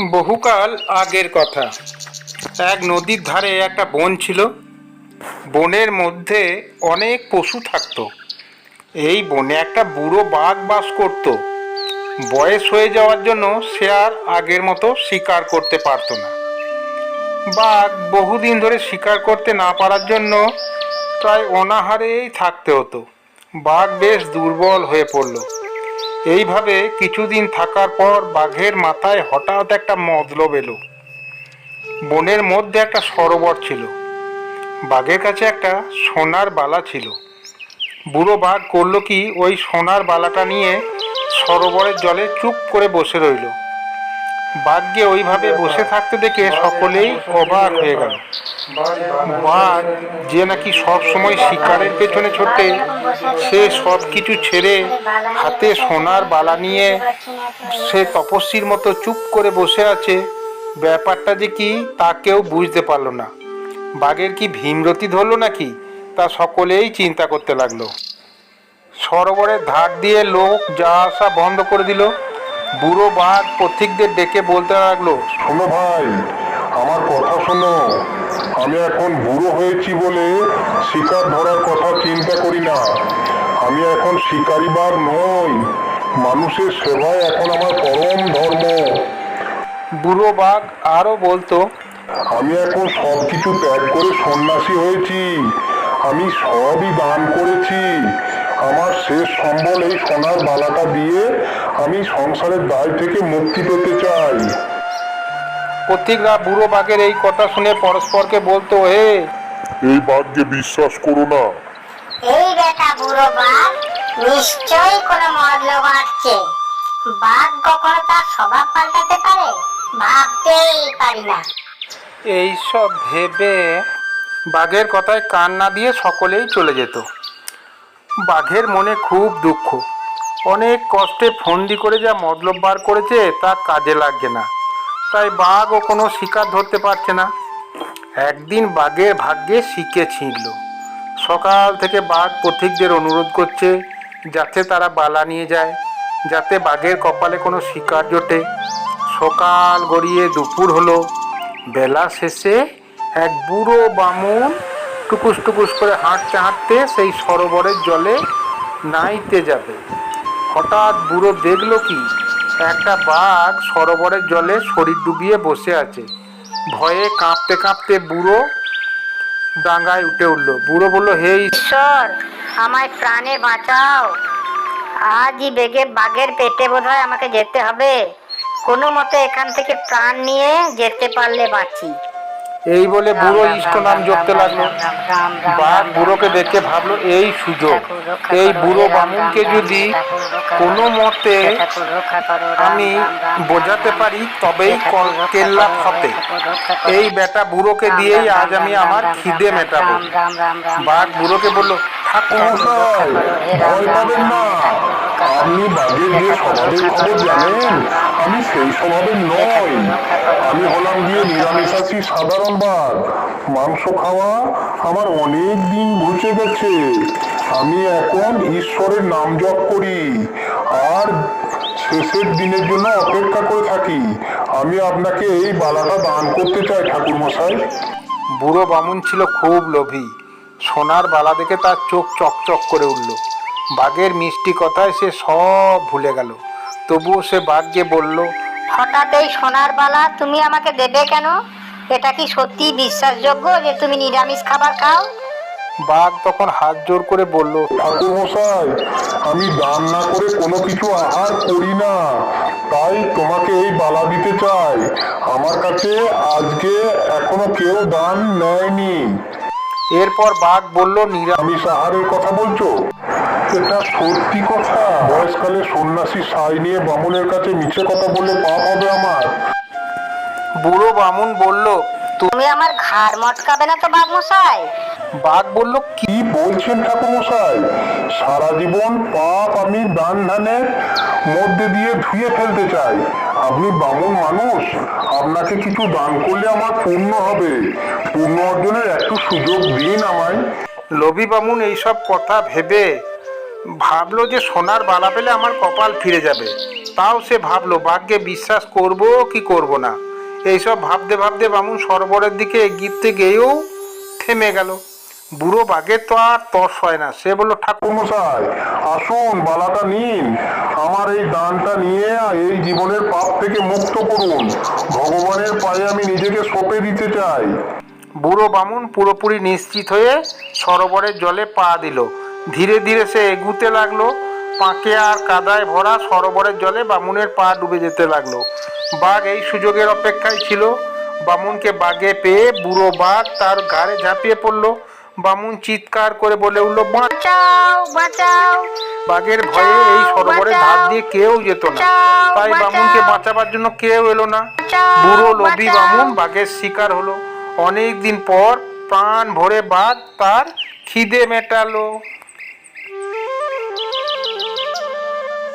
বহুকাল আগের কথা। এক নদীর ধারে একটা বন ছিল। বনের মধ্যে অনেক পশু থাকতো। এই বনে একটা বুড়ো বাঘ বাস করত। বয়স হয়ে যাওয়ার জন্য সে আর আগের মতো শিকার করতে পারতো না। বাঘ বহুদিন ধরে শিকার করতে না পারার জন্য প্রায় অনাহারেই থাকতে হতো। বাঘ বেশ দুর্বল হয়ে পড়ল। এইভাবে কিছুদিন থাকার পর বাঘের মাথায় হঠাৎ একটা মতলব এলো। বনের মধ্যে একটা সরোবর ছিল। বাঘের কাছে একটা সোনার বালা ছিল। বুড়ো বাঘ করল কি ওই সোনার বালাটা নিয়ে সরোবরের জলে চুপ করে বসে রইল। বাঘকে ওইভাবে বসে থাকতে দেখে সকলেই অবাক হয়ে গেল। বাঘ যে নাকি সব সময় শিকারের পেছনে ছোটে, সে সব কিছু ছেড়ে হাতে সোনার বালা নিয়ে সে তপস্বীর মতো চুপ করে বসে আছে। ব্যাপারটা যে কি তা কেউ বুঝতে পারল না। বাঘের কি ভীমরতি ধরলো নাকি তা সকলেই চিন্তা করতে লাগল। সরোবরের ধার দিয়ে লোক যা আসা বন্ধ করে দিল। বুড়ো বাঘ পথিকদের ডেকে বলতে লাগল শোনো ভাই আমার কথা শোনো। আমি এখন বুড়ো হয়েছি বলে শিকার ধরার কথা চিন্তা করি না। আমি এখন শিকারি বাঘ নই মানুষের সেবায় এখন আমার পরম ধর্ম। বুড়ো বাঘ আরও বলতো আমি এখন সব কিছু ত্যাগ করে সন্ন্যাসী হয়েছি। আমি সবই দান করেছি। আমার শেষ সম্বল এই সোনার বালাটা দিয়ে আমি সংসারের দায় থেকে মুক্তি পেতে চাই। পথিকরা বুড়ো বাঘের এই কথা শুনে পরস্পরকে বলতো হে এই বাঘকে বিশ্বাস করো না। এই বেটা বুড়ো বাঘ নিশ্চয়ই কোনো মতলব বাঘ কখনো তার স্বভাব পাল্টাতে পারে? ভাবতেই পারি না। এইসব ভেবে বাঘের কথায় কান না দিয়ে সকলেই চলে যেত। বাঘের মনে খুব দুঃখ। অনেক কষ্টে ফন্দি করে যা মতলব বার করেছে তা কাজে লাগছে না। তাই বাঘও কোনো শিকার ধরতে পারছে না। একদিন বাঘের ভাগ্যে শিকে ছিঁড়ল। সকাল থেকে বাঘ পথিকদের অনুরোধ করছে যাতে তারা বালা নিয়ে যায়, যাতে বাঘের কপালে কোনো শিকার জোটে। সকাল গড়িয়ে দুপুর হলো। বেলা শেষে এক বুড়ো বামুন টুকুস টুকুস করে হাঁটতে হাঁটতে সেই সরোবরের জলে নাইতে যাবে। হঠাৎ বুড়ো দেখল কি? একটা বাঘ সরোবরের জলে শরীর ডুবিয়ে বসে আছে। ভয়ে কাঁপতে কাঁপতে বুড়ো ডাঙ্গায় উঠে উঠল। বুড়ো বলল, হে ঈশ্বর, আমায় প্রাণে বাঁচাও। আজই বেগে বাঘের পেটে বোধহয় আমাকে যেতে হবে। কোনো মতে এখান থেকে প্রাণ নিয়ে যেতে পারলে বাঁচি। এই বলে বুড়ো ইষ্ট নাম জপতে লাগল। বাঘ বুড়োকে দেখে ভাবলো এই সুযোগ এই বুড়ো বামুনকে যদি কোনো মতে আমি বোঝাতে পারি তবেই কল- কেল্লা ফতে এই বেটা বুড়োকে দিয়েই আজ আমি আমার খিদে মেটাবো। বাঘ বুড়োকে বলল মশাই ভয় পাবেন না আপনি বাঘের যে স্বভাবের খবর জানেন আমি সেই স্বভাবের নই আমি হলাম গিয়ে নিরামিষাশী সাধারণ বাঘ মাংস খাওয়া আমার অনেক দিন ঘুচে গেছে। আমি এখন ঈশ্বরের নাম জপ করি, আর শেষের দিনের জন্য অপেক্ষা করে থাকি। আমি আপনাকে এই বালাটা দান করতে চাই ঠাকুর মশাই বুড়ো বামুন ছিল খুব লোভী। সোনার বালা দেখে তার চোখ চকচক করে উঠল। বাঘের মিষ্টি কথায় সে সব ভুলে গেল। তবুও সে বাঘকে বলল হঠাৎ এই সোনার বালা তুমি আমাকে দেবে কেন? এটা কি সত্যি বিশ্বাসযোগ্য যে তুমি নিরামিষ খাবার খাও? বাঘ তখন হাত জোর করে বলল ঠাকুর মশাই আমি দান না করে কোনো কিছু আহার করি না। তাই তোমাকে এই বালা দিতে চাই। আমার কাছে আজকে এখনও কেউ দান নেয়নি। এরপর বাঘ বলল নিরা আমি সাহারের কথা বলছো? এটা সত্যি কথা। বয়সকালে সন্ন্যাসী সাই নিয়ে বামুনের কাছে মিছে কথা বলে পাপ হবে আমার। বুড়ো বামুন বলল তুমি আমার ঘাড় মটকাবে না তো বাঘ মশাই বাঘ বলল কি? কি বলছেন ঠাকুর মশাই সারা জীবন পাপ আমি দান ধানের মধ্যে দিয়ে ধুয়ে ফেলতে চাই। আপনি বামুন মানুষ, আপনাকে কিছু দান করলে আমার পূর্ণ হবে। পূর্ণ অর্জনের একটু সুযোগ দিন আমায়। লবি বামুন এইসব কথা ভেবে ভাবলো যে সোনার বালা পেলে আমার কপাল ফিরে যাবে। তাও সে ভাবলো বাঘকে বিশ্বাস করব কি করব না? এইসব ভাবতে ভাবতে বামুন সরোবরের দিকে এগিয়ে গিয়েও থেমে গেল। বুড়ো বাঘের তো আর তর্স হয় না। সে বলল, ঠাকুর মশাই, আসুন, বালাটা নিন। আমার এই দানটা নিয়ে এই জীবনের পাপ থেকে মুক্ত করুন। ভগবানের পায়ে আমি নিজেকে সঁপে দিতে চাই। বুড়ো বামুন পুরোপুরি নিশ্চিত হয়ে সরোবরের জলে পা দিল। ধীরে ধীরে সে এগুতে লাগল। পাঁকে আর কাদায় ভরা সরোবরের জলে বামুনের পা ডুবে যেতে লাগল। বাঘ এই সুযোগের অপেক্ষায় ছিল। বামুনকে বাগে পেয়ে বুড়ো বাঘ তার ঘাড়ে ঝাঁপিয়ে পড়ল। বামুন চিৎকার করে বলে উঠল বাঁচাও বাঁচাও। বাঘের ভয়ে এই সরোবরের ধার দিয়ে কেউ যেত না। তাই বামুনকে বাঁচাবার জন্য কেউ এলো না। বুড়ো লোভী বামুন বাঘের শিকার হলো। অনেক দিন পর প্রাণ ভরে বাঘ তার খিদে মেটালো।